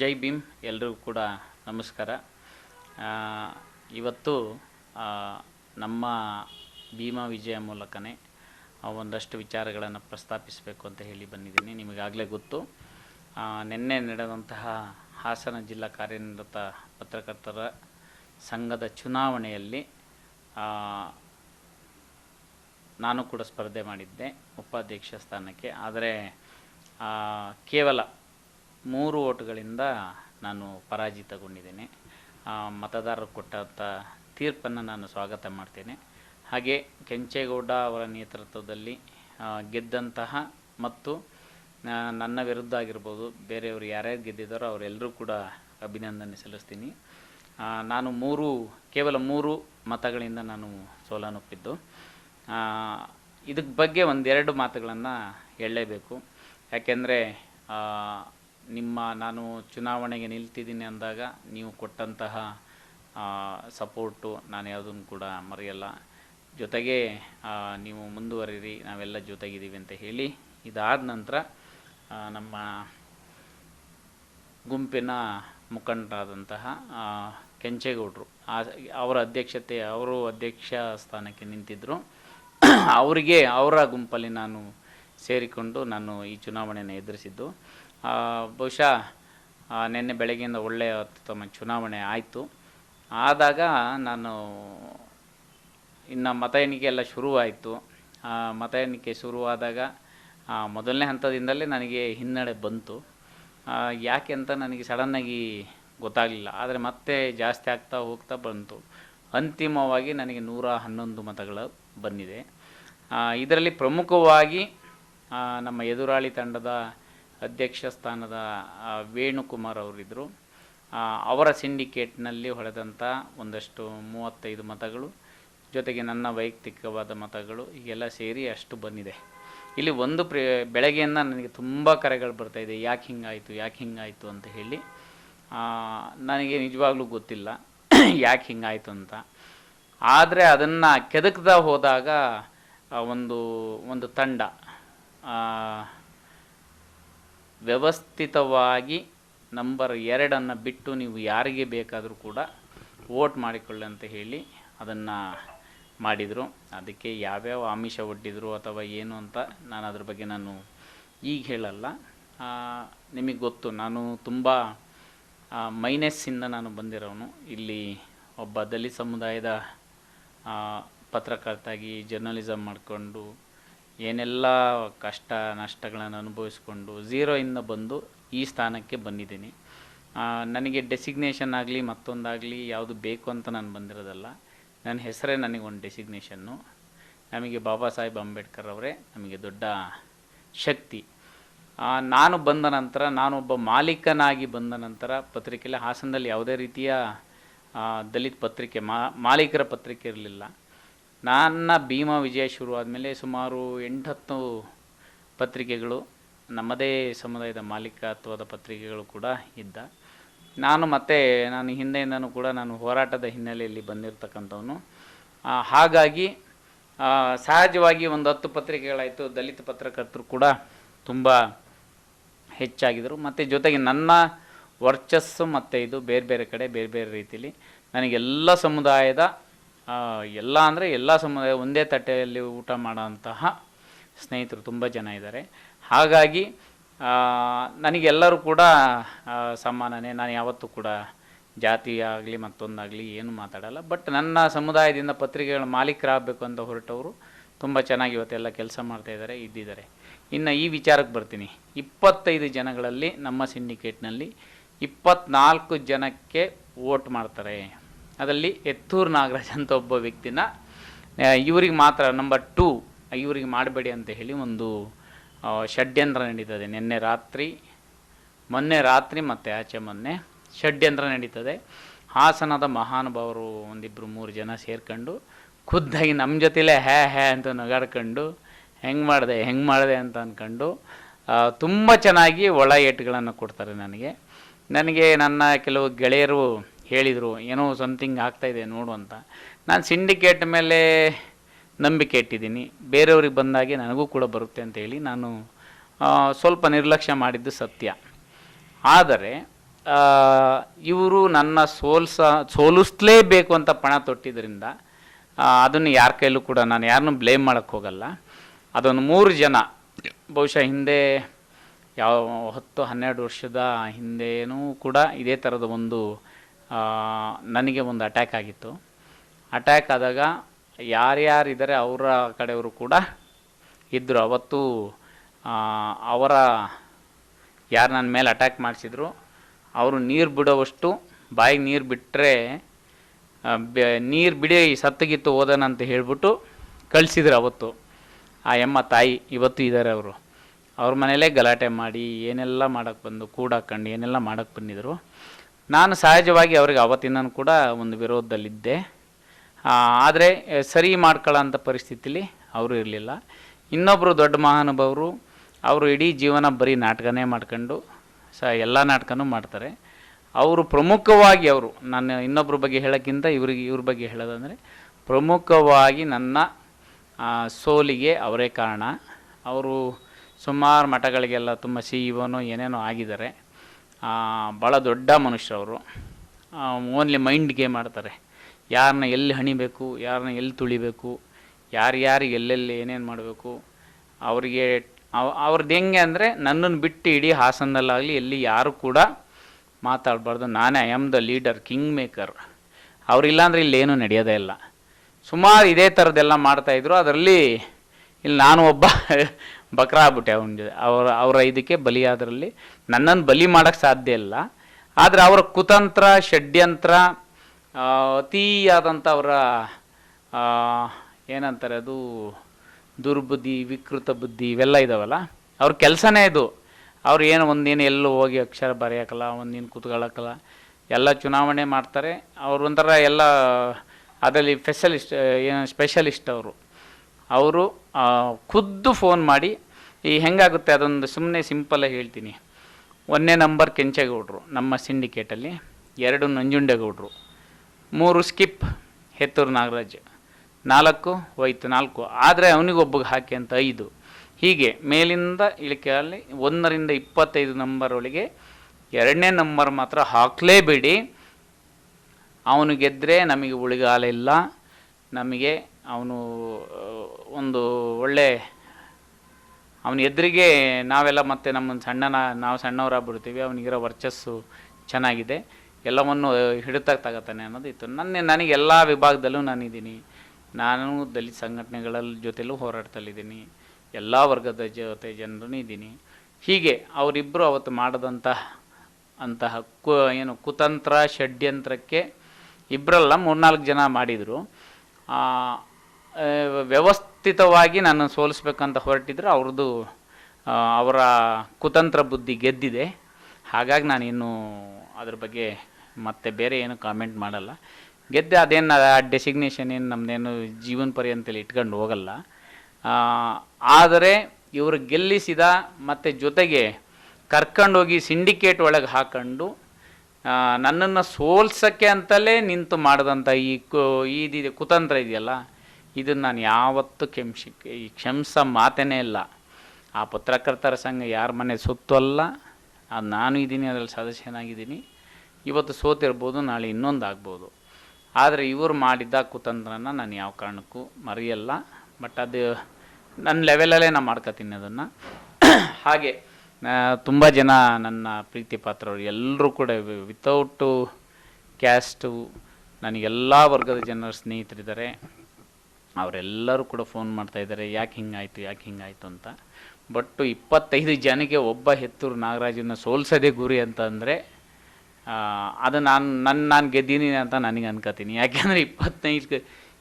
ಜೈ ಭೀಮ್ ಎಲ್ರಿಗೂ ಕೂಡ ನಮಸ್ಕಾರ. ಇವತ್ತು ನಮ್ಮ ಭೀಮಾ ವಿಜಯ ಮೂಲಕನೇ ಒಂದಷ್ಟು ವಿಚಾರಗಳನ್ನು ಪ್ರಸ್ತಾಪಿಸಬೇಕು ಅಂತ ಹೇಳಿ ಬಂದಿದ್ದೀನಿ. ನಿಮಗಾಗಲೇ ಗೊತ್ತು. ನಿನ್ನೆ ನಡೆದಂತಹ ಹಾಸನ ಜಿಲ್ಲಾ ಕಾರ್ಯನಿರತ ಪತ್ರಕರ್ತರ ಸಂಘದ ಚುನಾವಣೆಯಲ್ಲಿ ನಾನು ಕೂಡ ಸ್ಪರ್ಧೆ ಮಾಡಿದ್ದೆ, ಉಪಾಧ್ಯಕ್ಷ ಸ್ಥಾನಕ್ಕೆ. ಆದರೆ ಕೇವಲ ಮೂರು ಓಟುಗಳಿಂದ ನಾನು ಪರಾಜಿತಗೊಂಡಿದ್ದೇನೆ. ಮತದಾರರು ಕೊಟ್ಟಂಥ ತೀರ್ಪನ್ನು ನಾನು ಸ್ವಾಗತ ಮಾಡ್ತೇನೆ. ಹಾಗೆ ಕೆಂಚೇಗೌಡ ಅವರ ನೇತೃತ್ವದಲ್ಲಿ ಗೆದ್ದಂತಹ ಮತ್ತು ನನ್ನ ವಿರುದ್ಧ ಆಗಿರ್ಬೋದು, ಬೇರೆಯವರು ಯಾರ್ಯಾರು ಗೆದ್ದಿದ್ದಾರೋ ಅವರೆಲ್ಲರೂ ಕೂಡ ಅಭಿನಂದನೆ ಸಲ್ಲಿಸ್ತೀನಿ. ನಾನು ಮೂರು, ಕೇವಲ ಮೂರು ಮತಗಳಿಂದ ನಾನು ಸೋಲನ್ನೊಪ್ಪಿದ್ದು ಇದಕ್ಕೆ ಬಗ್ಗೆ ಒಂದೆರಡು ಮಾತುಗಳನ್ನು ಹೇಳಲೇಬೇಕು. ಯಾಕೆಂದರೆ ನಿಮ್ಮ ನಾನು ಚುನಾವಣೆಗೆ ನಿಲ್ತಿದ್ದೀನಿ ಅಂದಾಗ ನೀವು ಕೊಟ್ಟಂತಹ ಸಪೋರ್ಟು ನಾನು ಯಾವುದನ್ನು ಕೂಡ ಮರೆಯಲ್ಲ. ಜೊತೆಗೆ ನೀವು ಮುಂದುವರಿರಿ, ನಾವೆಲ್ಲ ಜೊತೆಗಿದ್ದೀವಿ ಅಂತ ಹೇಳಿ ಇದಾದ ನಂತರ ನಮ್ಮ ಗುಂಪಿನ ಮುಖಂಡರಾದಂತಹ ಕೆಂಚೇಗೌಡರು, ಆ, ಅವರ ಅಧ್ಯಕ್ಷತೆ, ಅವರು ಅಧ್ಯಕ್ಷ ಸ್ಥಾನಕ್ಕೆ ನಿಂತಿದ್ದರು ಅವರಿಗೆ ಅವರ ಗುಂಪಲ್ಲಿ ನಾನು ಸೇರಿಕೊಂಡು ನಾನು ಈ ಚುನಾವಣೆಯನ್ನು ಎದುರಿಸಿದ್ದು. ಬಹುಶಃ ನಿನ್ನೆ ಬೆಳಗ್ಗೆಯಿಂದ ಒಳ್ಳೆಯ ಅತ್ಯುತ್ತಮ ಚುನಾವಣೆ ಆಯಿತು. ಆದಾಗ ನಾನು ಇನ್ನು ಮತ ಎಣಿಕೆ ಎಲ್ಲ ಶುರುವಾಯಿತು. ಮತ ಎಣಿಕೆ ಶುರುವಾದಾಗ ಮೊದಲನೇ ಹಂತದಿಂದಲೇ ನನಗೆ ಹಿನ್ನಡೆ ಬಂತು. ಯಾಕೆ ಅಂತ ನನಗೆ ಸಡನ್ನಾಗಿ ಗೊತ್ತಾಗಲಿಲ್ಲ. ಆದರೆ ಮತ್ತೆ ಜಾಸ್ತಿ ಆಗ್ತಾ ಹೋಗ್ತಾ ಬಂತು. ಅಂತಿಮವಾಗಿ ನನಗೆ ನೂರ ಹನ್ನೊಂದು ಮತಗಳು ಬಂದಿದೆ. ಇದರಲ್ಲಿ ಪ್ರಮುಖವಾಗಿ ನಮ್ಮ ಎದುರಾಳಿ ತಂಡದ ಅಧ್ಯಕ್ಷ ಸ್ಥಾನದ ವೇಣುಕುಮಾರ್ ಅವರಿದ್ದರು ಅವರ ಸಿಂಡಿಕೇಟ್ನಲ್ಲಿ ಹೊಡೆದಂಥ ಒಂದಷ್ಟು ಮೂವತ್ತೈದು ಮತಗಳು, ಜೊತೆಗೆ ನನ್ನ ವೈಯಕ್ತಿಕವಾದ ಮತಗಳು, ಹೀಗೆಲ್ಲ ಸೇರಿ ಅಷ್ಟು ಬಂದಿದೆ. ಇಲ್ಲಿ ಒಂದು ಪ್ರ, ಬೆಳಗ್ಗೆಯಿಂದ ನನಗೆ ತುಂಬ ಕರೆಗಳು ಬರ್ತಾಯಿದೆ ಯಾಕೆ ಹಿಂಗಾಯಿತು ಯಾಕೆ ಹಿಂಗಾಯಿತು ಅಂತ ಹೇಳಿ. ನನಗೆ ನಿಜವಾಗ್ಲೂ ಗೊತ್ತಿಲ್ಲ, ಯಾಕೆ ಹಿಂಗಾಯಿತು ಅಂತ. ಆದರೆ ಅದನ್ನು ಕೆದಕ್ದ ಹೋದಾಗ ಒಂದು ಒಂದು ತಂಡ ವ್ಯವಸ್ಥಿತವಾಗಿ ನಂಬರ್ ಎರಡನ್ನು ಬಿಟ್ಟು ನೀವು ಯಾರಿಗೆ ಬೇಕಾದರೂ ಕೂಡ ವೋಟ್ ಮಾಡಿಕೊಳ್ಳಿ ಅಂತ ಹೇಳಿ ಅದನ್ನು ಮಾಡಿದರು. ಅದಕ್ಕೆ ಯಾವ್ಯಾವ ಆಮಿಷ ಒಡ್ಡಿದ್ರು ಅಥವಾ ಏನು ಅಂತ ನಾನು ಅದ್ರ ಬಗ್ಗೆ ನಾನು ಈಗ ಹೇಳಲ್ಲ. ನಿಮಗೆ ಗೊತ್ತು, ನಾನು ತುಂಬ ಮೈನಸ್ಸಿಂದ ನಾನು ಬಂದಿರೋನು. ಇಲ್ಲಿ ಒಬ್ಬ ದಲಿತ ಸಮುದಾಯದ ಪತ್ರಕರ್ತಾಗಿ ಜರ್ನಲಿಸಮ್ ಮಾಡಿಕೊಂಡು ಏನೆಲ್ಲ ಕಷ್ಟ ನಷ್ಟಗಳನ್ನು ಅನುಭವಿಸ್ಕೊಂಡು ಝೀರೋಯಿಂದ ಬಂದು ಈ ಸ್ಥಾನಕ್ಕೆ ಬಂದಿದ್ದೀನಿ. ನನಗೆ ಡೆಸಿಗ್ನೇಷನ್ ಆಗಲಿ ಮತ್ತೊಂದಾಗಲಿ ಯಾವುದು ಬೇಕು ಅಂತ ನಾನು ಬಂದಿರೋದಲ್ಲ, ನನ್ನ ಹೆಸರೇ ನನಗೆ ಒಂದು ಡೆಸಿಗ್ನೇಷನ್ನು ನಮಗೆ ಬಾಬಾ ಸಾಹೇಬ್ ಅಂಬೇಡ್ಕರ್ ಅವರೇ ನಮಗೆ ದೊಡ್ಡ ಶಕ್ತಿ. ನಾನು ಬಂದ ನಂತರ, ನಾನೊಬ್ಬ ಮಾಲೀಕನಾಗಿ ಬಂದ ನಂತರ ಪತ್ರಿಕೆಯಲ್ಲಿ ಹಾಸನದಲ್ಲಿ ಯಾವುದೇ ರೀತಿಯ ದಲಿತ ಪತ್ರಿಕೆ ಮಾಲೀಕರ ಪತ್ರಿಕೆ ಇರಲಿಲ್ಲ. ನನ್ನ ಭೀಮಾ ವಿಜಯ ಶುರುವಾದ ಮೇಲೆ ಸುಮಾರು ಎಂಟತ್ತು ಪತ್ರಿಕೆಗಳು, ನಮ್ಮದೇ ಸಮುದಾಯದ ಮಾಲೀಕತ್ವದ ಪತ್ರಿಕೆಗಳು ಕೂಡ ಇದ್ದ. ನಾನು ಮತ್ತೆ, ನಾನು ಹಿಂದೆಯಿಂದನೂ ಕೂಡ ನಾನು ಹೋರಾಟದ ಹಿನ್ನೆಲೆಯಲ್ಲಿ ಬಂದಿರತಕ್ಕಂಥವನು. ಹಾಗಾಗಿ ಸಹಜವಾಗಿ ಒಂದು ಹತ್ತು ಪತ್ರಿಕೆಗಳಾಯಿತು, ದಲಿತ ಪತ್ರಕರ್ತರು ಕೂಡ ತುಂಬ ಹೆಚ್ಚಾಗಿದ್ದರು. ಮತ್ತು ಜೊತೆಗೆ ನನ್ನ ವರ್ಚಸ್ಸು ಮತ್ತು ಇದು ಬೇರೆ ಬೇರೆ ಕಡೆ ಬೇರೆ ಬೇರೆ ರೀತಿಯಲ್ಲಿ ನನಗೆಲ್ಲ ಸಮುದಾಯದ ಎಲ್ಲ ಅಂದರೆ ಎಲ್ಲ ಸಮುದಾಯ ಒಂದೇ ತಟ್ಟೆಯಲ್ಲಿ ಊಟ ಮಾಡೋಂತಹ ಸ್ನೇಹಿತರು ತುಂಬ ಜನ ಇದ್ದಾರೆ. ಹಾಗಾಗಿ ನನಗೆಲ್ಲರೂ ಕೂಡ ಸಮಾನನೇ. ನಾನು ಯಾವತ್ತೂ ಕೂಡ ಜಾತಿ ಆಗಲಿ ಮತ್ತೊಂದಾಗಲಿ ಏನು ಮಾತಾಡಲ್ಲ. ಬಟ್ ನನ್ನ ಸಮುದಾಯದಿಂದ ಪತ್ರಿಕೆಗಳ ಮಾಲೀಕರಾಗಬೇಕು ಅಂತ ಹೊರಟವರು ತುಂಬ ಚೆನ್ನಾಗಿ ಇವತ್ತೆಲ್ಲ ಕೆಲಸ ಮಾಡ್ತಾಯಿದ್ದಾರೆ ಇದ್ದಿದ್ದಾರೆ. ಇನ್ನು ಈ ವಿಚಾರಕ್ಕೆ ಬರ್ತೀನಿ. ಇಪ್ಪತ್ತೈದು ಜನಗಳಲ್ಲಿ ನಮ್ಮ ಸಿಂಡಿಕೇಟ್ನಲ್ಲಿ ಇಪ್ಪತ್ನಾಲ್ಕು ಜನಕ್ಕೆ ವೋಟ್ ಮಾಡ್ತಾರೆ. ಅದರಲ್ಲಿ ಎತ್ತೂರು ನಾಗರಾಜ್ ಅಂತ ಒಬ್ಬ ವ್ಯಕ್ತಿನ ಇವರಿಗೆ ಮಾತ್ರ ನಂಬರ್ ಟೂ ಇವರಿಗೆ ಮಾಡಬೇಡಿ ಅಂತ ಹೇಳಿ ಒಂದು ಷಡ್ಯಂತ್ರ ನಡೀತದೆ. ನಿನ್ನೆ ರಾತ್ರಿ, ಮೊನ್ನೆ ರಾತ್ರಿ ಮತ್ತು ಆಚೆ ಮೊನ್ನೆ ಷಡ್ಯಂತ್ರ ನಡೀತದೆ. ಹಾಸನದ ಮಹಾನುಭಾವರು ಒಂದಿಬ್ಬರು ಮೂರು ಜನ ಸೇರ್ಕೊಂಡು ಖುದ್ದಾಗಿ ನಮ್ಮ ಜೊತೆಲೇ ಹ್ಯಾ ಹ್ಯಾ ಅಂತ ನಗಾಡ್ಕೊಂಡು ಹೆಂಗೆ ಮಾಡಿದೆ ಹೆಂಗೆ ಮಾಡಿದೆ ಅಂತ ಅಂದ್ಕೊಂಡು ತುಂಬ ಚೆನ್ನಾಗಿ ಒಳ ಏಟುಗಳನ್ನು ಕೊಡ್ತಾರೆ ನನಗೆ. ನನಗೆ ನನ್ನ ಕೆಲವು ಗೆಳೆಯರು ಹೇಳಿದರು, ಏನೋ ಸಮಥಿಂಗ್ ಆಗ್ತಾಯಿದೆ ನೋಡು ಅಂತ. ನಾನು ಸಿಂಡಿಕೇಟ್ ಮೇಲೆ ನಂಬಿಕೆ ಇಟ್ಟಿದ್ದೀನಿ. ಬೇರೆಯವ್ರಿಗೆ ಬಂದಾಗೆ ನನಗೂ ಕೂಡ ಬರುತ್ತೆ ಅಂತ ಹೇಳಿ ನಾನು ಸ್ವಲ್ಪ ನಿರ್ಲಕ್ಷ್ಯ ಮಾಡಿದ್ದು ಸತ್ಯ. ಆದರೆ ಇವರು ನನ್ನ ಸೋಲ್ಸ, ಸೋಲಿಸ್ಲೇಬೇಕು ಅಂತ ಪಣ ತೊಟ್ಟಿದ್ದರಿಂದ ಅದನ್ನು ಯಾರ ಕೈಲೂ ಕೂಡ ನಾನು ಯಾರನ್ನೂ ಬ್ಲೇಮ್ ಮಾಡೋಕ್ಕೆ ಹೋಗಲ್ಲ. ಅದೊಂದು ಮೂರು ಜನ. ಬಹುಶಃ ಹಿಂದೆ ಯಾವ, ಹತ್ತು, ಹನ್ನೆರಡು ವರ್ಷದ ಹಿಂದೆಯೂ ಕೂಡ ಇದೇ ಥರದ ಒಂದು ನನಗೆ ಒಂದು ಅಟ್ಯಾಕ್ ಆಗಿತ್ತು. ಅಟ್ಯಾಕ್ ಆದಾಗ ಯಾರ್ಯಾರಿದ್ದಾರೆ ಅವರ ಕಡೆಯವರು ಕೂಡ ಇದ್ದರು ಅವತ್ತು ಅವರ ಯಾರು ನನ್ನ ಮೇಲೆ ಅಟ್ಯಾಕ್ ಮಾಡಿಸಿದ್ರು, ಅವರು ನೀರು ಬಿಡೋವಷ್ಟು ಬಾಯಿಗೆ ನೀರು ಬಿಟ್ಟರೆ ನೀರು ಬಿಡಿ ಸತ್ತಗಿತ್ತು ಓದೋಣ ಅಂತ ಹೇಳ್ಬಿಟ್ಟು ಕಳಿಸಿದ್ರು ಅವತ್ತು. ಆ ಎಮ್ಮ ತಾಯಿ ಇವತ್ತು ಇದ್ದಾರೆ ಅವರು. ಅವ್ರ ಮನೇಲೇ ಗಲಾಟೆ ಮಾಡಿ, ಏನೆಲ್ಲ ಮಾಡೋಕ್ಕೆ ಬಂದು ಕೂಡಾಕೊಂಡು ಏನೆಲ್ಲ ಮಾಡೋಕ್ಕೆ ಬಂದಿದ್ರು. ನಾನು ಸಹಜವಾಗಿ ಅವ್ರಿಗೆ ಅವತ್ತಿನ ಕೂಡ ಒಂದು ವಿರೋಧದಲ್ಲಿದ್ದೆ. ಆದರೆ ಸರಿ ಮಾಡ್ಕೊಳ್ಳೋಂಥ ಪರಿಸ್ಥಿತಿಲಿ ಅವರು ಇರಲಿಲ್ಲ. ಇನ್ನೊಬ್ಬರು ದೊಡ್ಡ ಮಹಾನುಭಾವರು, ಅವರು ಇಡೀ ಜೀವನ ಬರೀ ನಾಟಕನೇ ಮಾಡ್ಕೊಂಡು, ಸ, ಎಲ್ಲ ನಾಟಕನೂ ಮಾಡ್ತಾರೆ. ಅವರು ಪ್ರಮುಖವಾಗಿ ಅವರು ನಾನು ಇನ್ನೊಬ್ಬರ ಬಗ್ಗೆ ಹೇಳೋಕ್ಕಿಂತ ಇವ್ರಿಗೆ, ಇವ್ರ ಬಗ್ಗೆ ಹೇಳೋದಂದರೆ, ಪ್ರಮುಖವಾಗಿ ನನ್ನ ಸೋಲಿಗೆ ಅವರೇ ಕಾರಣ. ಅವರು ಸುಮಾರು ಮಠಗಳಿಗೆಲ್ಲ ತುಂಬ ಸಿ ಇವನು ಏನೇನೋ ಆಗಿದ್ದಾರೆ. ಭಾಳ ದೊಡ್ಡ ಮನುಷ್ಯರವರು ಓನ್ಲಿ ಮೈಂಡ್ ಗೇಮ್ ಆಡ್ತಾರೆ ಯಾರನ್ನ ಎಲ್ಲಿ ಹಣಿಬೇಕು ಯಾರನ್ನ ಎಲ್ಲಿ ತುಳಿಬೇಕು ಯಾರ್ಯಾರಿಗೆ ಎಲ್ಲೆಲ್ಲಿ ಏನೇನು ಮಾಡಬೇಕು, ಅವರಿಗೆ ಅವ್- ಅವ್ರದ್ದು ಹೆಂಗೆ ಅಂದರೆ ನನ್ನನ್ನು ಬಿಟ್ಟು ಇಡೀ ಹಾಸನದಲ್ಲಾಗಲಿ ಎಲ್ಲಿ ಯಾರು ಕೂಡ ಮಾತಾಡಬಾರ್ದು. ನಾನೇ I am the leader king maker ಅವರಿಲ್ಲಾಂದ್ರೆ ಇಲ್ಲಿ ಇಲ್ಲೇನೂ ನಡೆಯೋದೇ ಇಲ್ಲ. ಸುಮಾರು ಇದೇ ಥರದ್ದೆಲ್ಲ ಮಾಡ್ತಾಯಿದ್ರು ಅದರಲ್ಲಿ ಇಲ್ಲಿ ನಾನು ಒಬ್ಬ ಬಕ್ರ ಆಗ್ಬಿಟ್ಟೆ ಅವನ ಜೊತೆ. ಅವರ ಅವರ ಇದಕ್ಕೆ ಬಲಿಯಾದ್ರಲ್ಲಿ. ನನ್ನನ್ನು ಬಲಿ ಮಾಡೋಕ್ಕೆ ಸಾಧ್ಯ ಇಲ್ಲ. ಆದರೆ ಅವರ ಕುತಂತ್ರ, ಷಡ್ಯಂತ್ರ ಅತಿಯಾದಂಥ ಅವರ ಏನಂತಾರೆ ಅದು, ದುರ್ಬುದ್ಧಿ, ವಿಕೃತ ಬುದ್ಧಿ ಇವೆಲ್ಲ ಇದಾವಲ್ಲ? ಅವ್ರ ಕೆಲಸನೇ ಇದು. ಅವ್ರು ಏನು ಒಂದೇನು ಎಲ್ಲೂ ಹೋಗಿ ಅಕ್ಷರ ಬರೆಯೋಕ್ಕಲ್ಲ ಒಂದೇನು ಕೂತ್ಕೊಳ್ಳೋಕ್ಕಲ್ಲ ಎಲ್ಲ ಚುನಾವಣೆ ಮಾಡ್ತಾರೆ. ಅವ್ರು ಒಂಥರ ಎಲ್ಲ, ಅದರಲ್ಲಿ ಸ್ಪೆಷಲಿಸ್ಟ್ ಏನು ಸ್ಪೆಷಲಿಸ್ಟ್ ಅವರು. ಅವರು ಖುದ್ದು ಫೋನ್ ಮಾಡಿ, ಈ ಹೆಂಗಾಗುತ್ತೆ ಅದೊಂದು ಸುಮ್ಮನೆ ಸಿಂಪಲಾಗಿ ಹೇಳ್ತೀನಿ. ಒಂದನೇ ನಂಬರ್ ಕೆಂಚೇಗೌಡರು, ನಮ್ಮ ಸಿಂಡಿಕೇಟಲ್ಲಿ, ಎರಡು ನಂಜುಂಡೇಗೌಡರು, ಮೂರು ಸ್ಕಿಪ್, ಹೆತ್ತೂರು ನಾಗರಾಜ್, ನಾಲ್ಕು ಹೋಯ್ತು, ನಾಲ್ಕು. ಆದರೆ ಅವನಿಗೊಬ್ಬಗೆ ಹಾಕಿ ಅಂತ ಐದು. ಹೀಗೆ ಮೇಲಿಂದ ಇಳಿಕೆಯಲ್ಲಿ ಒಂದರಿಂದ ಇಪ್ಪತ್ತೈದು ನಂಬರ್ ಒಳಗೆ ಎರಡನೇ ನಂಬರ್ ಮಾತ್ರ ಹಾಕಲೇಬೇಡಿ. ಅವನು ಗೆದ್ದರೆ ನಮಗೆ ಉಳಿಗಾಲ ಇಲ್ಲ. ನಮಗೆ ಅವನು ಒಂದು ಒಳ್ಳೆ ಅವನ ಎದುರಿಗೆ ನಾವೆಲ್ಲ ಮತ್ತೆ ನಮ್ಮ ಸಣ್ಣನ ನಾವು ಸಣ್ಣವರಾಗ್ಬಿಡ್ತೀವಿ ಅವನಿಗಿರೋ ವರ್ಚಸ್ಸು ಚೆನ್ನಾಗಿದೆ ಎಲ್ಲವನ್ನು ಹಿಡಿತಾಗ ತಗತಾನೆ ಅನ್ನೋದು ಇತ್ತು. ನನ್ನ ನನಗೆ ಎಲ್ಲ ವಿಭಾಗದಲ್ಲೂ ನಾನಿದ್ದೀನಿ. ನಾನು ದಲಿತ ಸಂಘಟನೆಗಳ ಜೊತೆಲೂ ಹೋರಾಡ್ತಲಿದ್ದೀನಿ ಎಲ್ಲ ವರ್ಗದ ಜೊತೆ ಜನರೂ ಇದ್ದೀನಿ. ಹೀಗೆ ಅವರಿಬ್ಬರು ಅವತ್ತು ಮಾಡಿದಂತಹ ಅಂತಹ ಕು ಏನು ಕುತಂತ್ರ ಷಡ್ಯಂತ್ರಕ್ಕೆ ಇಬ್ಬರಲ್ಲ ಮೂರ್ನಾಲ್ಕು ಜನ ಮಾಡಿದರು. ಆ, ಆ, ವ್ಯವಸ್ಥಿತವಾಗಿ ನಾನು ಸೋಲಿಸ್ಬೇಕಂತ ಹೊರಟಿದ್ರೆ ಅವ್ರದ್ದು ಅವರ ಕುತಂತ್ರ ಬುದ್ಧಿ ಗೆದ್ದಿದೆ. ಹಾಗಾಗಿ ನಾನಿನ್ನು ಅದ್ರ ಬಗ್ಗೆ ಮತ್ತೆ ಬೇರೆ ಏನು ಕಾಮೆಂಟ್ ಮಾಡಲ್ಲ. ಗೆದ್ದೆ ಅದೇನು ಆ ಡೆಸಿಗ್ನೇಷನ್ ಏನು ನಮ್ಮದೇನು ಜೀವನ ಪರ್ಯಂತಲ್ಲಿ ಇಟ್ಕೊಂಡು ಹೋಗಲ್ಲ. ಆದರೆ ಇವರು ಗೆಲ್ಲಿಸಿದ ಮತ್ತು ಜೊತೆಗೆ ಕರ್ಕೊಂಡೋಗಿ ಸಿಂಡಿಕೇಟ್ ಒಳಗೆ ಹಾಕೊಂಡು ನನ್ನನ್ನು ಸೋಲ್ಸೋಕ್ಕೆ ಅಂತಲೇ ನಿಂತು ಮಾಡಿದಂಥ ಈ ಕು ಇದಿದೆ ಕುತಂತ್ರ ಇದೆಯಲ್ಲ ಇದನ್ನು ನಾನು ಯಾವತ್ತೂ ಈ ಕ್ಷಮಿಸೋ ಮಾತೇನೇ ಇಲ್ಲ. ಆ ಪತ್ರಕರ್ತರ ಸಂಘ ಯಾರ ಮನೆ ಸುತ್ತಲ್ಲ ಅದು ನಾನು ಇದ್ದೀನಿ ಅದರಲ್ಲಿ ಸದಸ್ಯನಾಗಿದ್ದೀನಿ. ಇವತ್ತು ಸೋತಿರ್ಬೋದು, ನಾಳೆ ಇನ್ನೊಂದು ಆಗ್ಬೋದು ಆದರೆ ಇವರು ಮಾಡಿದ್ದ ಕುತಂತ್ರನ ನಾನು ಯಾವ ಕಾರಣಕ್ಕೂ ಮರೆಯಲ್ಲ. ಬಟ್ ಅದು ನನ್ನ ಲೆವೆಲಲ್ಲೇ ನಾನು ಮಾಡ್ಕೋತೀನಿ ಅದನ್ನು. ಹಾಗೆ ತುಂಬ ಜನ ನನ್ನ ಪ್ರೀತಿ ಪಾತ್ರರು ಎಲ್ಲರೂ ಕೂಡ ವಿತೌಟು ಕ್ಯಾಸ್ಟು ನನಗೆಲ್ಲ ವರ್ಗದ ಜನರ ಸ್ನೇಹಿತರಿದ್ದಾರೆ. ಅವರೆಲ್ಲರೂ ಕೂಡ ಫೋನ್ ಮಾಡ್ತಾ ಇದ್ದಾರೆ, ಯಾಕೆ ಹಿಂಗಾಯಿತು ಯಾಕೆ ಹಿಂಗಾಯಿತು ಅಂತ. ಬಟ್ ಇಪ್ಪತ್ತೈದು ಜನಕ್ಕೆ ಒಬ್ಬ ಹೆತ್ತೂರು ನಾಗರಾಜನ ಸೋಲ್ಸೋದೇ ಗುರಿ ಅಂತ ಅಂದರೆ ಅದು ನಾನು ನನ್ನ ನಾನು ಗೆದ್ದೀನಿ ಅಂತ ನನಗೆ ಅನ್ಕೋತೀನಿ. ಯಾಕೆಂದರೆ ಇಪ್ಪತ್ತೈದು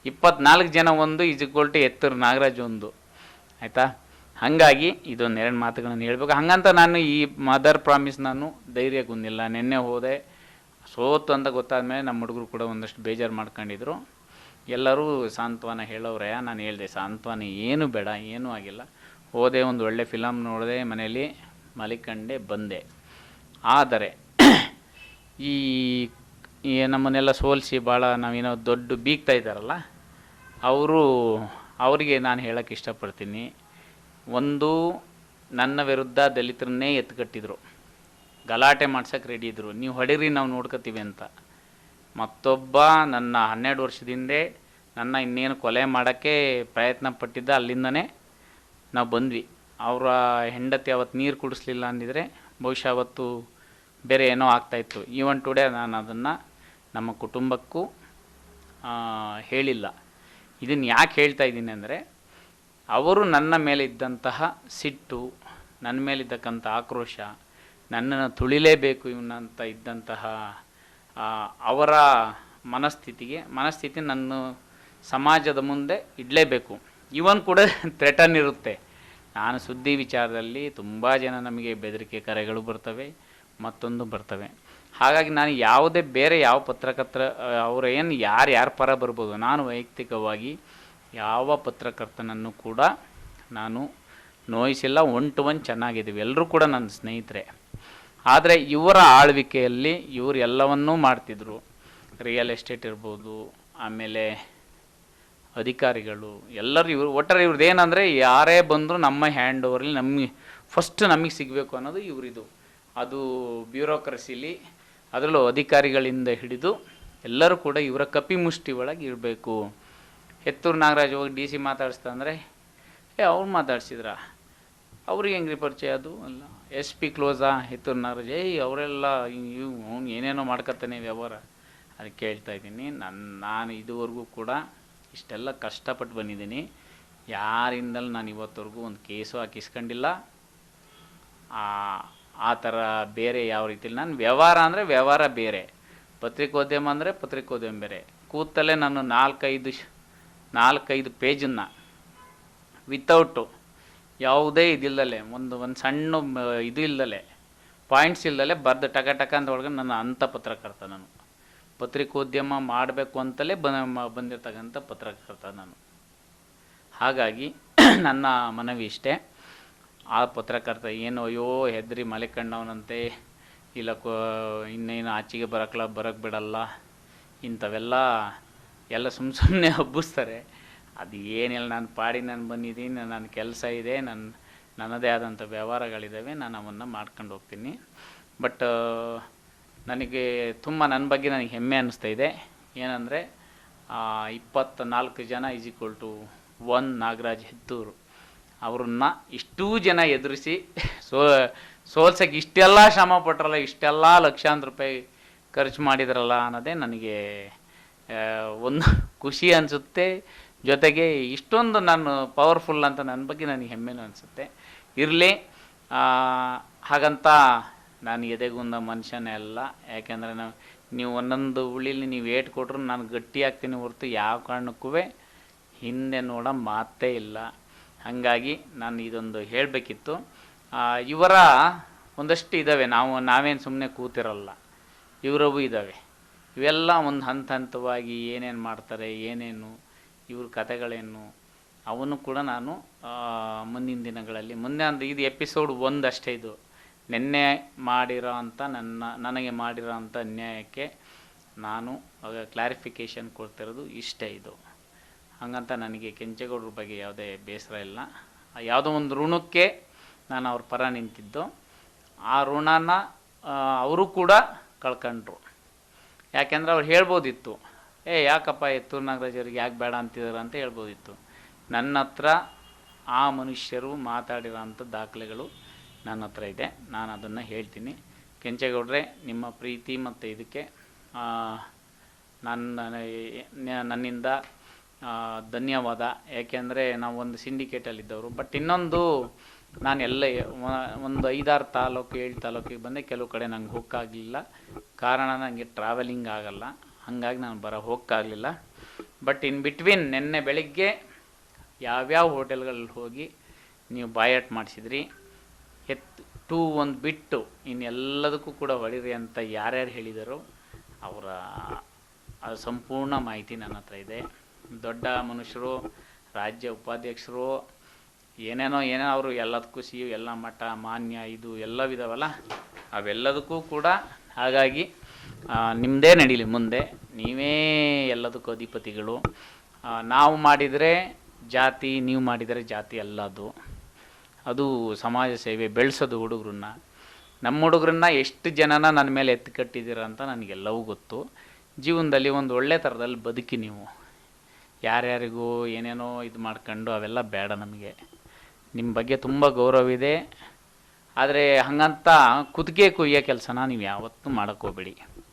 ಇಪ್ಪತ್ನಾಲ್ಕು ಜನ ಒಂದು ಇಜ್ಕೊಲ್ಟು ಎತ್ತೂರು ನಾಗರಾಜ್ ಒಂದು. ಆಯಿತಾ? ಹಾಗಾಗಿ ಇದೊಂದು ಎರಡು ಮಾತುಗಳನ್ನು ಹೇಳಬೇಕು. ಹಾಗಂತ ನಾನು ಈ ಮದರ್ ಪ್ರಾಮಿಸ್ ನಾನು ಧೈರ್ಯ ಕುಂದಿಲ್ಲ ನಿನ್ನೆ ಹೋದೆ, ಸೋತು ಅಂತ ಗೊತ್ತಾದ ಮೇಲೆ ನಮ್ಮ ಹುಡುಗರು ಕೂಡ ಒಂದಷ್ಟು ಬೇಜಾರು ಮಾಡ್ಕೊಂಡಿದ್ರು. ಎಲ್ಲರೂ ಸಾಂತ್ವನ ಹೇಳೋರೆ ನಾನು ಹೇಳಿದೆ, ಸಾಂತ್ವನ ಏನು ಬೇಡ, ಏನೂ ಆಗಿಲ್ಲ. ಹೋದೆ ಒಂದು ಒಳ್ಳೆ ಫಿಲಮ್ ನೋಡಿದೆ, ಮನೇಲಿ ಮಲಿಕಂಡೆ ಬಂದೆ. ಆದರೆ, ಈ ಈ ನಮ್ಮನ್ನೆಲ್ಲ ಸೋಲಿಸಿ ಭಾಳ ನಾವೇನೋ ದೊಡ್ಡ ಬೀಗ್ತಾ ಇದ್ದಾರಲ್ಲ, ಅವರು, ಅವರಿಗೆ ನಾನು ಹೇಳೋಕ್ಕೆ ಇಷ್ಟಪಡ್ತೀನಿ. ಒಂದು, ನನ್ನ ವಿರುದ್ಧ ದಲಿತರನ್ನೇ ಎತ್ತುಕಟ್ಟಿದ್ರು. ಗಲಾಟೆ ಮಾಡ್ಸೋಕ್ಕೆ ರೆಡಿ ಇದ್ದರು ನೀವು ಹೊಡೀರಿ, ನಾವು ನೋಡ್ಕೋತೀವಿ ಅಂತ. ಮತ್ತೊಬ್ಬ ನನ್ನ ಹನ್ನೆರಡು ವರ್ಷದಿಂದೆ ನನ್ನ ಇನ್ನೇನು ಕೊಲೆ ಮಾಡೋಕ್ಕೆ ಪ್ರಯತ್ನ ಪಟ್ಟಿದ್ದ ಅಲ್ಲಿಂದನೇ ನಾವು ಬಂದ್ವಿ. ಅವರ ಹೆಂಡತಿ ಅವತ್ತು ನೀರು ಕುಡಿಸ್ಲಿಲ್ಲ ಅಂದಿದ್ರೆ ಬಹುಶಃ ಅವತ್ತು ಬೇರೆ ಏನೋ ಆಗ್ತಾಯಿತ್ತು ಈವನ್ ಟುಡೇ ನಾನು ಅದನ್ನು ನಮ್ಮ ಕುಟುಂಬಕ್ಕೂ ಹೇಳಿಲ್ಲ. ಇದನ್ನು ಯಾಕೆ ಹೇಳ್ತಾ ಇದ್ದೀನಿ ಅಂದರೆ, ಅವರು ನನ್ನ ಮೇಲೆ ಇದ್ದಂತಹ ಸಿಟ್ಟು, ನನ್ನ ಮೇಲಿದ್ದಕ್ಕಂಥ ಆಕ್ರೋಶ, ನನ್ನನ್ನು ತುಳಿಲೇಬೇಕು ಇವನಂತ ಇದ್ದಂತಹ ಅವರ ಮನಸ್ಥಿತಿಗೆ, ಮನಸ್ಥಿತಿ ನನ್ನ ಸಮಾಜದ ಮುಂದೆ ಇಡಲೇಬೇಕು. ಇವನ್ ಕೂಡ ಥ್ರೆಟನ್ ಇರುತ್ತೆ. ನಾನು ಸುದ್ದಿ ವಿಚಾರದಲ್ಲಿ ತುಂಬ ಜನ ನಮಗೆ ಬೆದರಿಕೆ ಕರೆಗಳು ಬರ್ತವೆ, ಮತ್ತೊಂದು ಬರ್ತವೆ. ಹಾಗಾಗಿ ನಾನು ಯಾವುದೇ, ಬೇರೆ ಯಾವ ಪತ್ರಕರ್ತರ, ಅವರ ಏನು ಯಾರು, ಯಾರ ಪರ ಬರ್ಬೋದು, ನಾನು ವೈಯಕ್ತಿಕವಾಗಿ ಯಾವ ಪತ್ರಕರ್ತನನ್ನು ಕೂಡ ನಾನು ನೋಯಿಸಿಲ್ಲ, ಒನ್ ಟು ಒನ್ ಚೆನ್ನಾಗಿದ್ದೀವಿ. ಎಲ್ಲರೂ ಕೂಡ ನನ್ನ ಸ್ನೇಹಿತರೆ. ಆದರೆ ಇವರ ಆಳ್ವಿಕೆಯಲ್ಲಿ ಇವರು ಎಲ್ಲವನ್ನೂ ಮಾಡ್ತಿದ್ರು. ರಿಯಲ್ ಎಸ್ಟೇಟ್ ಇರ್ಬೋದು, ಆಮೇಲೆ ಅಧಿಕಾರಿಗಳು, ಎಲ್ಲರೂ ಇವರು, ಒಟ್ಟಾರೆ ಇವ್ರದ್ದು ಏನಂದರೆ ಯಾರೇ ಬಂದರೂ ನಮ್ಮ ಹ್ಯಾಂಡ್ ಓವರಲ್ಲಿ ನಮಗೆ ಫಸ್ಟ್ ನಮಗೆ ಸಿಗಬೇಕು ಅನ್ನೋದು ಇವರಿದು. ಅದು ಬ್ಯೂರೋಕ್ರಸಿಲಿ ಅದರಲ್ಲೂ ಅಧಿಕಾರಿಗಳಿಂದ ಹಿಡಿದು ಎಲ್ಲರೂ ಕೂಡ ಇವರ ಕಪಿ ಮುಷ್ಟಿ ಒಳಗೆ ಇರಬೇಕು. ಹೆತ್ತೂರು ನಾಗರಾಜ್ ಹೋಗಿ ಡಿ ಸಿ ಮಾತಾಡಿಸ್ತಾ ಅಂದರೆ, ಏ, ಅವ್ರು ಮಾತಾಡ್ಸಿದ್ರ? ಅವ್ರಿಗೆ ಹೆಂಗ್ರಿ ಪರಿಚಯ ಅದು? ಅಲ್ಲ. ಎಸ್ ಪಿ ಕ್ಲೋಸಾ ಹಿತ್ತೂರು ನಾಗರಾಜ್ ಏಯ್, ಅವರೆಲ್ಲ ಅವ್ನು ಏನೇನೋ ಮಾಡ್ಕೊತಾನೆ ವ್ಯವಹಾರ. ಅದು ಕೇಳ್ತಾ ಇದ್ದೀನಿ. ನನ್ನ ನಾನು ಇದುವರೆಗೂ ಕೂಡ ಇಷ್ಟೆಲ್ಲ ಕಷ್ಟಪಟ್ಟು ಬಂದಿದ್ದೀನಿ. ಯಾರಿಂದಲೂ ನಾನು ಇವತ್ತವರೆಗೂ ಒಂದು ಕೇಸು ಹಾಕಿಸ್ಕೊಂಡಿಲ್ಲ. ಆ ಥರ ಬೇರೆ ಯಾವ ರೀತಿಲಿ, ನಾನು ವ್ಯವಹಾರ ಅಂದರೆ ವ್ಯವಹಾರ ಬೇರೆ. ಪತ್ರಿಕೋದ್ಯಮ ಅಂದರೆ ಪತ್ರಿಕೋದ್ಯಮ ಬೇರೆ. ಕೂತಲ್ಲೇ ನಾನು ನಾಲ್ಕೈದು ನಾಲ್ಕೈದು ಪೇಜನ್ನು ವಿತೌಟು ಯಾವುದೇ ಇದಿಲ್ಲದೆ ಒಂದು ಒಂದು ಸಣ್ಣ ಇದು ಇಲ್ಲದಲೆ ಪಾಯಿಂಟ್ಸ್ ಇಲ್ಲದಲೆ ಬರೆದು ಟಕ ಟಕ ಅಂತ ಒಳಗೆ ನನ್ನ ಅಂಥ ಪತ್ರಕರ್ತ ನಾನು. ಪತ್ರಿಕೋದ್ಯಮ ಮಾಡಬೇಕು ಅಂತಲೇ ಬ ಬಂದಿರ್ತಕ್ಕಂಥ ಪತ್ರಕರ್ತ ನಾನು. ಹಾಗಾಗಿ ನನ್ನ ಮನವಿ ಇಷ್ಟೇ. ಆ ಪತ್ರಕರ್ತ ಏನು, ಅಯ್ಯೋ, ಹೆದ್ರಿ ಮಲಿಕಣ್ಣವನಂತೆ, ಇಲ್ಲ ಕೋ, ಇನ್ನೇನು ಆಚೆಗೆ ಬರಕ್ಲ ಬರೋಕ್ಕೆ ಬಿಡಲ್ಲ, ಇಂಥವೆಲ್ಲ ಎಲ್ಲ ಸುಮ್ಮ ಸುಮ್ಮನೆ ಹಬ್ಬಿಸ್ತಾರೆ ಅದು ಏನಿಲ್ಲ, ನಾನು ಪಾಡಿ, ನಾನು ಬಂದಿದ್ದೀನಿ, ನನ್ನ ಕೆಲಸ ಇದೆ, ನನ್ನ, ನನ್ನದೇ ಆದಂಥ ವ್ಯವಹಾರಗಳಿದ್ದಾವೆ ನಾನು ಅವನ್ನು ಮಾಡ್ಕೊಂಡು ಹೋಗ್ತೀನಿ. ಬಟ್ ನನಗೆ ತುಂಬ ನನ್ನ ಬಗ್ಗೆ ನನಗೆ ಹೆಮ್ಮೆ ಅನ್ನಿಸ್ತಾ ಇದೆ. ಏನಂದರೆ ಇಪ್ಪತ್ತ ನಾಲ್ಕು ಜನ is equal to one Nagaraj Hetturu. ಅವ್ರನ್ನ ಇಷ್ಟೂ ಜನ ಎದುರಿಸಿ, ಸೋ, ಸೋಲ್ಸಕ್ಕೆ ಇಷ್ಟೆಲ್ಲ ಶ್ರಮ ಪಟ್ರಲ್ಲ, ಇಷ್ಟೆಲ್ಲ ಲಕ್ಷಾಂತರ ರೂಪಾಯಿ ಖರ್ಚು ಮಾಡಿದ್ರಲ್ಲ ಅನ್ನೋದೇ ನನಗೆ ಒಂದು ಖುಷಿ ಅನಿಸುತ್ತೆ. ಜೊತೆಗೆ ಇಷ್ಟೊಂದು ನಾನು ಪವರ್ಫುಲ್ ಅಂತ ನನ್ನ ಬಗ್ಗೆ ನನಗೆ ಹೆಮ್ಮೆನೂ ಅನಿಸುತ್ತೆ. ಇರಲಿ ಹಾಗಂತ ನಾನು ಎದೆಗುಂದ ಮನುಷ್ಯನೇ ಅಲ್ಲ. ಯಾಕೆಂದರೆ ನಾವು ನೀವು ಒಂದೊಂದು ಉಳಿಲಿ ನೀವು ಏಟ್ ಕೊಟ್ಟರು ನಾನು ಗಟ್ಟಿ ಆಗ್ತೀನಿ ಹೊರತು ಯಾವ ಕಾರಣಕ್ಕೂ ಹಿಂದೆ ನೋಡೋ ಮಾತೇ ಇಲ್ಲ. ಹಾಗಾಗಿ ನಾನು ಇದೊಂದು ಹೇಳಬೇಕಿತ್ತು. ಇವರ ಒಂದಷ್ಟು ಇದ್ದಾವೆ ನಾವು, ನಾವೇನು ಸುಮ್ಮನೆ ಕೂತಿರಲ್ಲ. ಇವರವು ಇದ್ದಾವೆ ಇವೆಲ್ಲ ಒಂದು ಹಂತ ಹಂತವಾಗಿ ಏನೇನು ಮಾಡ್ತಾರೆ, ಏನೇನು ಇವ್ರ ಕಥೆಗಳೇನು ಅವನ್ನು ಕೂಡ ನಾನು ಮುಂದಿನ ದಿನಗಳಲ್ಲಿ, ಮುಂದೆ ಅಂದರೆ ಇದು ಎಪಿಸೋಡ್ ಒಂದಷ್ಟೇ ಇದು. ನಿನ್ನೆ ಮಾಡಿರೋ ಅಂಥ ನನ್ನ, ನನಗೆ ಮಾಡಿರೋ ಅಂಥ ಅನ್ಯಾಯಕ್ಕೆ ನಾನು ಕ್ಲಾರಿಫಿಕೇಶನ್ ಕೊಡ್ತಿರೋದು ಇಷ್ಟೇ ಇದು. ಹಾಗಂತ ನನಗೆ ಕೆಂಚೇಗೌಡರ ಬಗ್ಗೆ ಯಾವುದೇ ಬೇಸರ ಇಲ್ಲ. ಯಾವುದೋ ಒಂದು ಋಣಕ್ಕೆ ನಾನು ಅವ್ರ ಪರ ನಿಂತಿದ್ದು. ಆ ಋಣನ ಅವರು ಕೂಡ ಕಳ್ಕೊಂಡ್ರು. ಯಾಕೆಂದ್ರೆ ಅವ್ರು ಹೇಳ್ಬೋದಿತ್ತು ಏ, ಯಾಕಪ್ಪ ಎತ್ತೂರು ನಾಗರಾಜರಿಗೆ ಯಾಕೆ ಬೇಡ ಅಂತಿದ್ದಾರೆ ಅಂತ ಹೇಳ್ಬೋದಿತ್ತು. ನನ್ನ ಹತ್ರ ಆ ಮನುಷ್ಯರು ಮಾತಾಡಿರೋ ಅಂಥ ದಾಖಲೆಗಳು ನನ್ನ ಹತ್ರ ಇದೆ. ನಾನು ಅದನ್ನು ಹೇಳ್ತೀನಿ. ಕೆಂಚೇಗೌಡ್ರೆ, ನಿಮ್ಮ ಪ್ರೀತಿ ಮತ್ತು ಇದಕ್ಕೆ ನನ್ನ ನನ್ನಿಂದ ಧನ್ಯವಾದ. ಯಾಕೆಂದರೆ ನಾವು ಒಂದು ಸಿಂಡಿಕೇಟಲ್ಲಿದ್ದವರು ಬಟ್ ಇನ್ನೊಂದು, ನಾನು ಎಲ್ಲ, ಒಂದು ಐದಾರು ತಾಲೂಕು, ಏಳು ತಾಲೂಕಿಗೆ ಬಂದೆ. ಕೆಲವು ಕಡೆ ನಂಗೆ ಹುಕ್ಕಾಗಲಿಲ್ಲ ಕಾರಣ ನನಗೆ ಟ್ರಾವೆಲಿಂಗ್ ಆಗಲ್ಲ. ಹಾಗಾಗಿ ನಾನು ಬರ ಹೋಗಕ್ಕಾಗಲಿಲ್ಲ ಬಟ್ ಇನ್ ಬಿಟ್ವೀನ್ ನಿನ್ನೆ ಬೆಳಿಗ್ಗೆ ಯಾವ್ಯಾವ ಹೋಟೆಲ್ಗಳಲ್ಲಿ ಹೋಗಿ ನೀವು ಬಾಯಾಟ್ ಮಾಡಿಸಿದ್ರಿ, ಎತ್ ಟೂ ಒಂದು ಬಿಟ್ಟು ಇನ್ನೆಲ್ಲದಕ್ಕೂ ಕೂಡ ಹೊಡಿರಿ ಅಂತ ಯಾರ್ಯಾರು ಹೇಳಿದರು ಅವರ ಸಂಪೂರ್ಣ ಮಾಹಿತಿ ನನ್ನ ಹತ್ರ ಇದೆ. ದೊಡ್ಡ ಮನುಷ್ಯರು, ರಾಜ್ಯ ಉಪಾಧ್ಯಕ್ಷರು, ಏನೇನೋ ಏನೇನೋ ಅವರು ಎಲ್ಲದಕ್ಕೂ ಸಿ ಎಲ್ಲ ಮಠ, ಮಾನ್ಯ, ಇದು ಎಲ್ಲವಿದಾವಲ್ಲ, ಅವೆಲ್ಲದಕ್ಕೂ ಕೂಡ ಹಾಗಾಗಿ ನಿಮ್ಮದೇ ನಡೀಲಿ ಮುಂದೆ. ನೀವೇ ಎಲ್ಲದಕ್ಕೂ ಅಧಿಪತಿಗಳು. ನಾವು ಮಾಡಿದರೆ ಜಾತಿ, ನೀವು ಮಾಡಿದರೆ ಜಾತಿ ಅಲ್ಲ ಅದು. ಅದು ಸಮಾಜ ಸೇವೆ, ಬೆಳೆಸೋದು ಹುಡುಗರನ್ನ. ನಮ್ಮ ಹುಡುಗರನ್ನ ಎಷ್ಟು ಜನನ ನನ್ನ ಮೇಲೆ ಎತ್ತು ಕಟ್ಟಿದ್ದೀರ ಅಂತ ನನಗೆಲ್ಲವೂ ಗೊತ್ತು. ಜೀವನದಲ್ಲಿ ಒಂದು ಒಳ್ಳೆ ಥರದಲ್ಲಿ ಬದುಕಿ ನೀವು. ಯಾರ್ಯಾರಿಗೂ ಏನೇನೋ ಇದು ಮಾಡ್ಕೊಂಡು ಅವೆಲ್ಲ ಬೇಡ ನಮಗೆ. ನಿಮ್ಮ ಬಗ್ಗೆ ತುಂಬ ಗೌರವ ಇದೆ. ಆದರೆ ಹಾಗಂತ ಕುದಿಗೆ ಕುಯ್ಯೋ ಕೆಲಸನ ನೀವು ಯಾವತ್ತೂ ಮಾಡೋಕ್ಕೆ ಹೋಗ್ಬೇಡಿ.